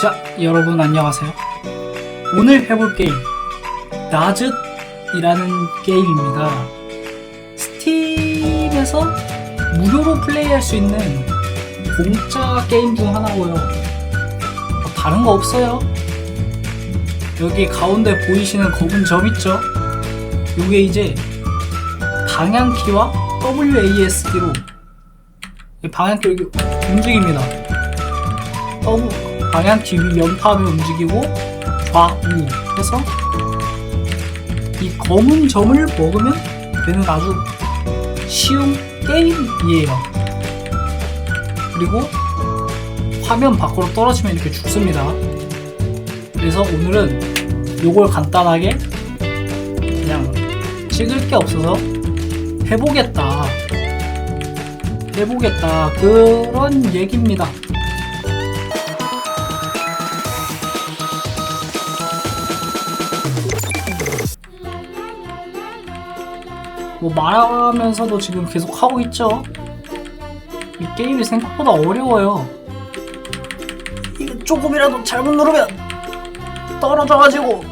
자, 여러분 안녕하세요. 오늘 해볼 게임 나즈이라는 게임입니다. 스팀에서 무료로 플레이할 수 있는 공짜 게임 중 하나고요. 뭐 다른 거 없어요. 여기 가운데 보이시는 검은 점 있죠? 요게 이제 방향키와 WASD로 방향키 여기 움직입니다. W 방향키 위 연타하면 움직이고 좌우 해서 이 검은 점을 먹으면 되는 아주 쉬운 게임이에요. 그리고 화면 밖으로 떨어지면 이렇게 죽습니다. 그래서 오늘은 요걸 간단하게 그냥 찍을 게 없어서 해보겠다. 해보겠다. 그런 얘기입니다. 뭐 말하면서도 지금 계속 하고 있죠. 이 게임이 생각보다 어려워요. 이거 조금이라도 잘못 누르면 떨어져가지고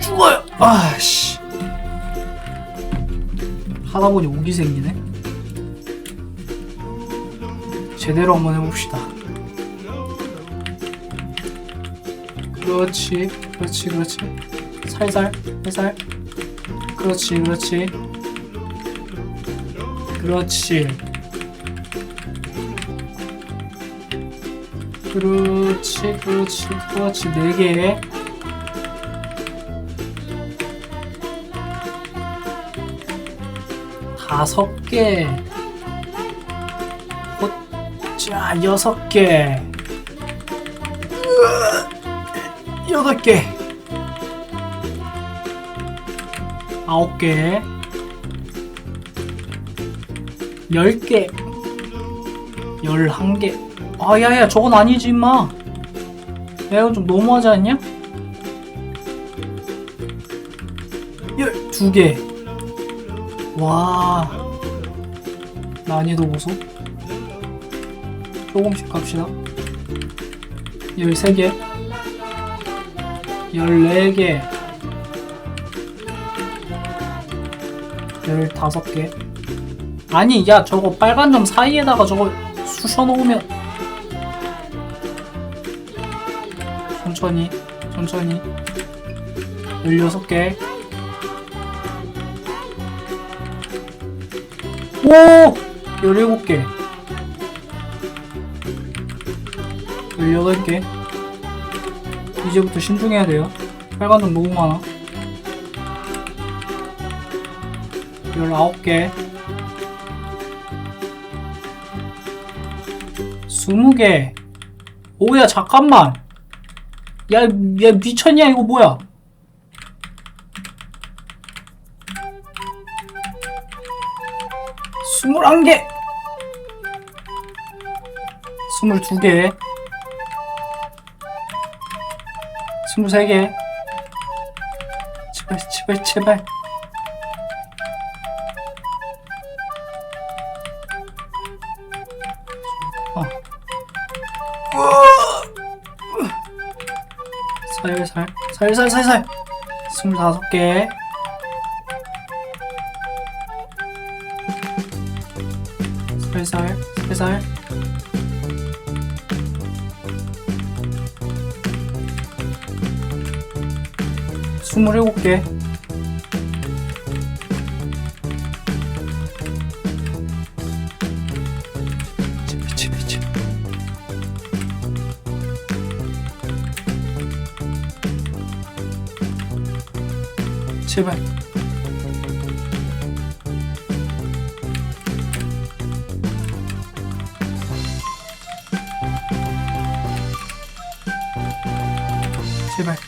죽어요. 아씨. 하다 보니 오기 생기네. 제대로 한번 해봅시다. 그렇지, 그렇지, 그렇지. 살살, 살살. 그렇지, 그렇지. 그렇지. 그렇지, 그렇지, 그렇지. 네 개. 다섯 개. 곧, 자, 여섯 개. 여덟 개. 아홉 개. 열 개. 열한 개. 아, 야, 야, 저건 아니지, 임마. 야, 이건 좀 너무하지 않냐? 열 두 개. 와. 난이도 보소. 조금씩 갑시다. 열세 개. 14개. 15개. 아니 야 저거 빨간 점 사이에다가 저거 쑤셔 놓으면 천천히 천천히. 16개. 오! 17개. 18개 이제부터 신중해야 돼요. 빨간 점 너무 많아. 19개. 20개. 오야, 잠깐만. 야, 야, 미쳤냐, 이거 뭐야? 스물한 개, 스물두 개, 스물세 개. 제발, 제발, 제발. 어. 살살, 살살, 살살. 스물다섯 개. 살살, 살살. 스물일곱 개. 제발, 제발, 제발. 제발.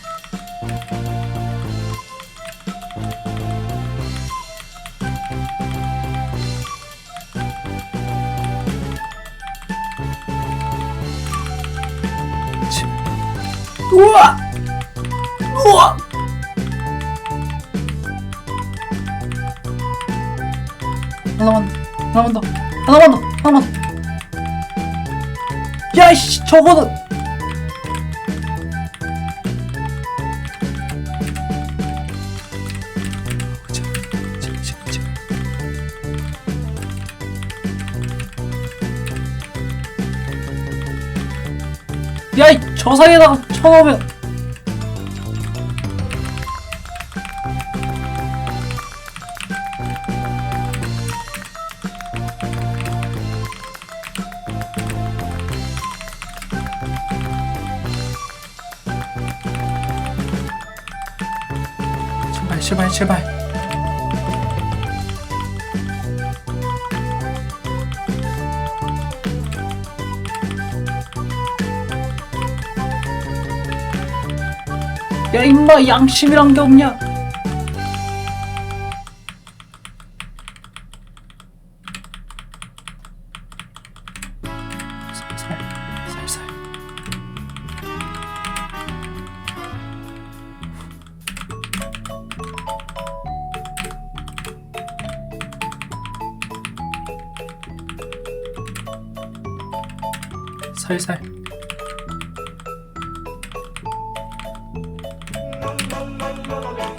우와! 우와! 하나만, 하나만 더, 하나만 더 하나만 더 야이씨 저거는 저 사이에다가 쳐놓으면 제발 제발 제발 야 임마 양심이란 게 없냐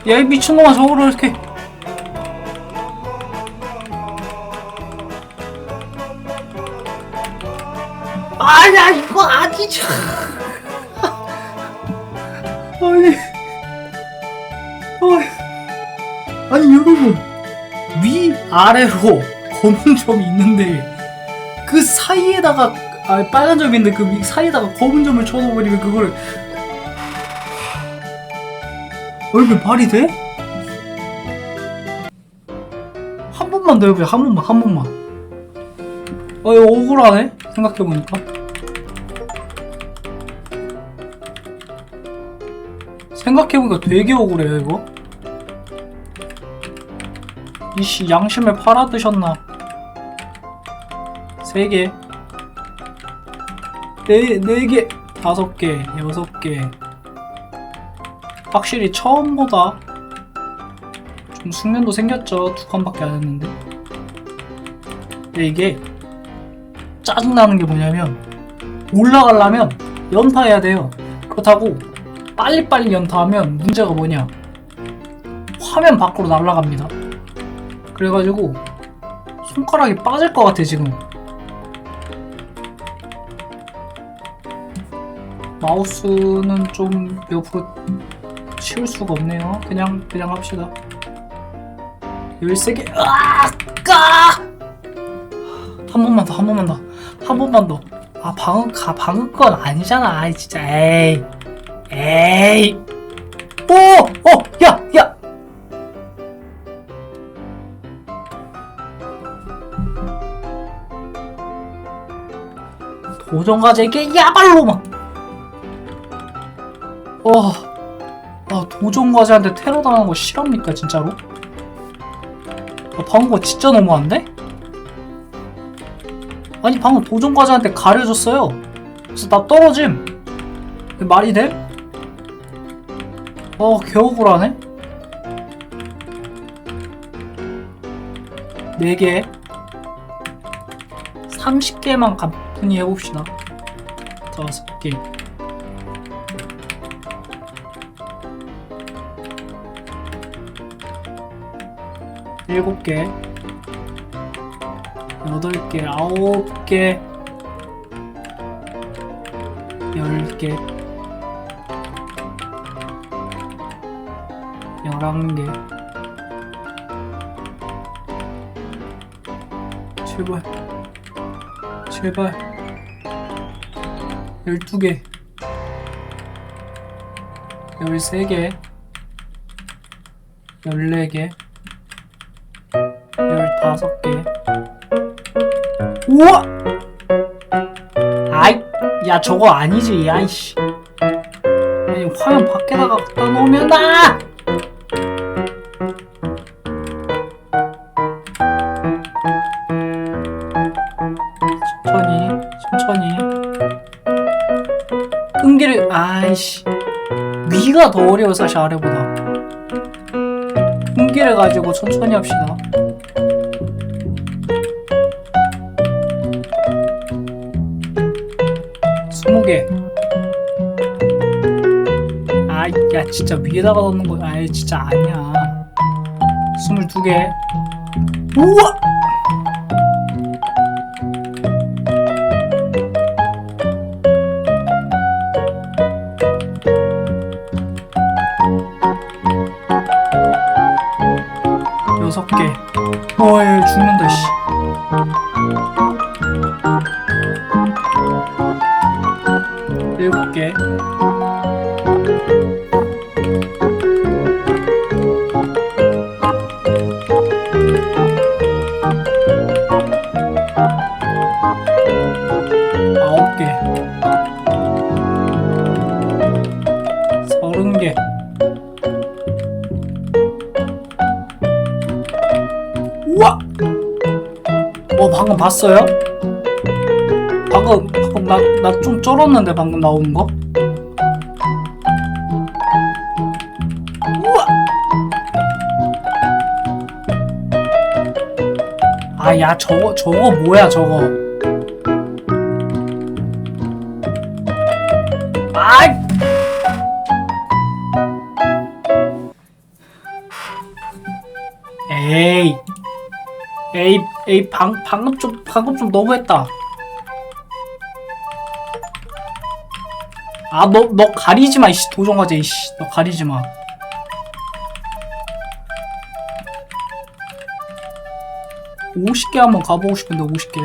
야 이 미친놈아 저거를 이렇게. 아야 이거 아니죠 아니. 어이. 아니 여러분. 위 아래로 검은 점이 있는데 그 사이에다가 아 빨간 있는데 그 위- 사이에다가 검은 점을 쳐넣어버리면 그걸 얼굴 말이 돼? 한 번만 더 해보자 한 번만 한 번만. 어 이거 억울하네 생각해보니까. 생각해보니까 되게 억울해요 이거. 이씨 양심을 팔아드셨나? 세 개. 네, 네 개, 다섯 개, 여섯 개. 확실히 처음보다 좀 숙련도 생겼죠. 두 칸밖에 안 했는데. 근데 이게 짜증나는 게 뭐냐면 올라가려면 연타해야 돼요. 그렇다고 빨리빨리 연타하면 문제가 뭐냐. 화면 밖으로 날아갑니다. 그래가지고 손가락이 빠질 것 같아 지금. 마우스는 좀 옆으로 치울 수가 없네요. 그냥 그냥 합시다. 13개. 아! 까! 한 번만 더. 한 번만 더. 한 번만 더. 아, 방금 가 방금 건 아니잖아. 아이 진짜. 에이. 에이. 오! 어! 야! 야! 도전 과제에게 야발로만 와, 아 도전과제한테 테러 당한 거 실합니까 진짜로? 아, 방금 거 진짜 너무한데? 아니 방금 도전과제한테 가려줬어요. 그래서 나 떨어짐. 말이 돼? 어 개억울하네. 4개 30개만 가뿐히 해봅시다 5개 일곱 개, 여덟 개, 아홉 개, 열 개, 열한 개. 제발, 제발, 열두 개, 열세 개, 열네 개. 열다섯 개. 우와! 아이, 야 저거 아니지, 야이씨. 아니 화면 밖에다가 갖다 놓으면 나! 천천히, 천천히. 끈기를, 아이씨. 위가 더 어려워 사실 아래보다. 끈기를 가지고 천천히 합시다. 야 진짜 위에다가 넣는 거 아이 진짜 아니야. 22개. 우와 봤어요? 방금 방금 나나 좀 쩔었는데 방금 나오는 거? 우와 아야 저거 저거 뭐야 저거 에이 방 방금 좀 방금 좀 너무했다. 아 너 너 가리지 마 이씨 도종과제 이씨 너 가리지 마. 오십 개 한번 가보고 싶은데 오십 개.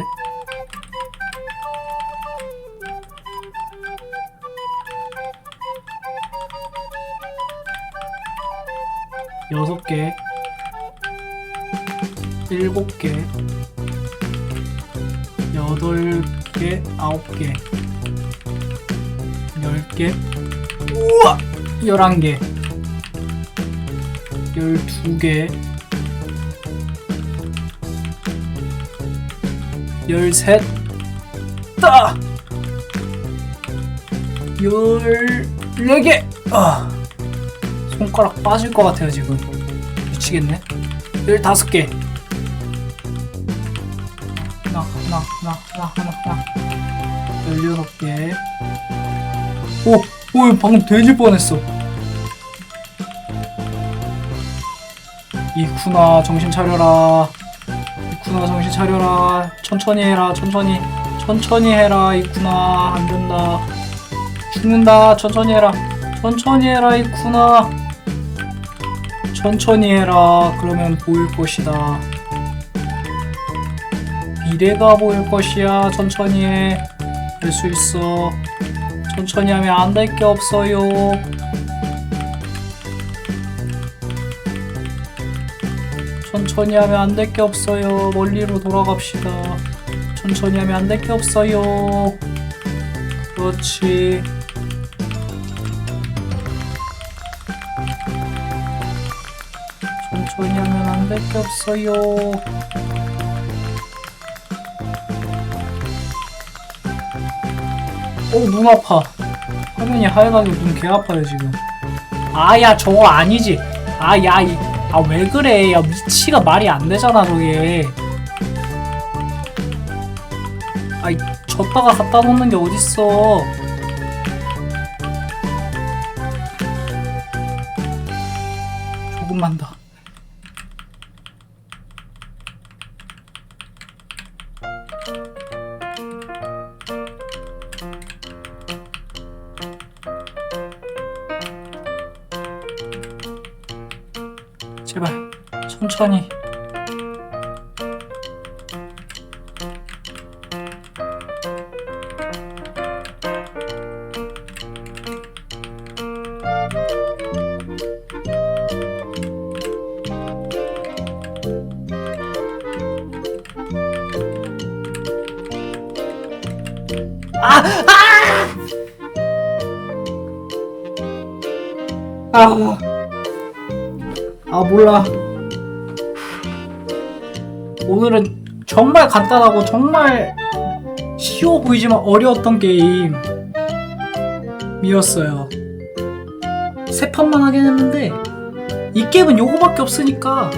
11개 12개 13 따! 14개! 아, 손가락 빠질 것 같아요, 지금. 미치겠네. 15개. 하나, 하나, 하나, 하나, 하나, 하나. 16개. 오! 오, 방금 돼질 뻔했어. 이쿠나 정신 차려라. 이쿠나 정신 차려라. 천천히 해라. 천천히 천천히 해라. 이쿠나 안 된다. 죽는다. 천천히 해라. 천천히 해라. 이쿠나. 천천히 해라. 그러면 보일 것이다. 미래가 보일 것이야. 천천히 해. 될수 있어. 천천히 하면 안 될 게 없어요. 천천히 하면 안 될 게 없어요. 멀리로 돌아갑시다. 천천히 하면 안 될 게 없어요. 그렇지. 천천히 하면 안 될 게 없어요. 어, 눈 아파. 화면이 하얘가지고 눈 개 아파요, 지금. 아, 야, 저거 아니지. 아, 야, 이, 아, 왜 그래. 야, 미치가 말이 안 되잖아, 저게. 아이, 졌다가 갖다 놓는 게 어딨어. 조금만 더. 제발 천천히 아! 아! 아! 아 몰라. 오늘은 정말 간단하고 정말 쉬워 보이지만 어려웠던 게임이었어요. 세 판만 하긴 했는데 이 게임은 요거밖에 없으니까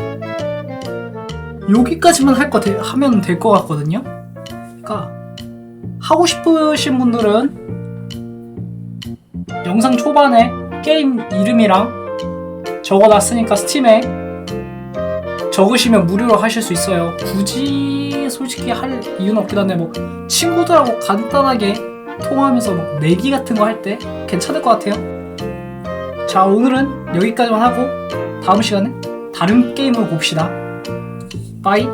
여기까지만 할 거 하면 될 것 같거든요. 그러니까 하고 싶으신 분들은 영상 초반에 게임 이름이랑 적어놨으니까 스팀에 적으시면 무료로 하실 수 있어요. 굳이 솔직히 할 이유는 없긴 한데 뭐 친구들하고 간단하게 통화하면서 뭐 내기 같은 거 할 때 괜찮을 것 같아요. 자 오늘은 여기까지만 하고 다음 시간에 다른 게임으로 봅시다. 빠이.